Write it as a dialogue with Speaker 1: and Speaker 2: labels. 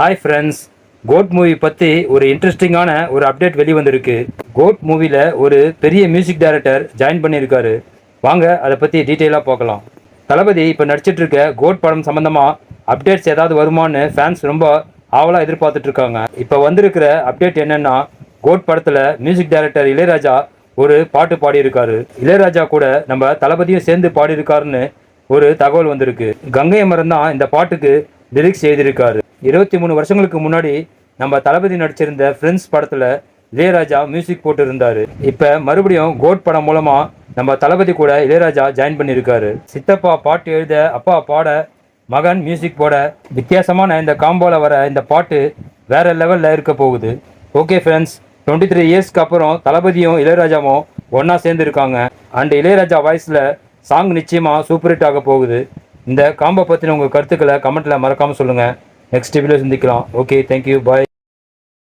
Speaker 1: Hi friends code movie பற்றி ஒரு இன்ட்ரெஸ்டிங்கான ஒரு அப்டேட் வெளிவந்திருக்கு. கோட் மூவியில் ஒரு பெரிய மியூசிக் டைரக்டர் ஜாயின் பண்ணியிருக்காரு. வாங்க அதை பற்றி டீட்டெயிலாக பார்க்கலாம். தளபதி இப்போ நடிச்சிட்டு இருக்க கோட் படம் சம்மந்தமாக அப்டேட்ஸ் ஏதாவது வருமான்னு ஃபேன்ஸ் ரொம்ப ஆவலாக எதிர்பார்த்துட்ருக்காங்க. இப்போ வந்திருக்கிற அப்டேட் என்னென்னா கோட் படத்தில் மியூசிக் டைரக்டர் இளையராஜா ஒரு பாட்டு பாடியிருக்காரு. இளையராஜா கூட நம்ம தளபதியும் சேர்ந்து பாடியிருக்காருன்னு ஒரு தகவல் வந்திருக்கு. கங்கை அமரன் தான் இந்த பாட்டுக்கு லிரிக்ஸ் எழுதியிருக்காரு. இருபத்தி மூணு வருஷங்களுக்கு முன்னாடி நம்ம தளபதி நடிச்சிருந்த ஃப்ரெண்ட்ஸ் படத்தில் இளையராஜா மியூசிக் போட்டு இப்போ மறுபடியும் கோட் படம் மூலமாக நம்ம தளபதி கூட இளையராஜா ஜாயின் பண்ணியிருக்காரு. சித்தப்பா பாட்டு எழுத அப்பா பாட மகன் மியூசிக் போட வித்தியாசமான இந்த காம்போவில் வர இந்த பாட்டு வேற லெவலில் இருக்க போகுது. ஓகே ஃப்ரெண்ட்ஸ் டுவெண்ட்டி த்ரீ இயர்ஸ்க்கு அப்புறம் தளபதியும் இளையராஜாவும் ஒன்றா சேர்ந்துருக்காங்க. அண்ட் இளையராஜா வாய்ஸில் சாங் நிச்சயமாக சூப்பர் ஹிட் ஆக போகுது. இந்த காம்போ பற்றின உங்கள் கருத்துக்களை கமெண்ட்டில் மறக்காமல் சொல்லுங்கள் நெக்ஸ்ட் வீடியோ சந்திக்கலாம் ஓகே தேங்க்யூ பாய்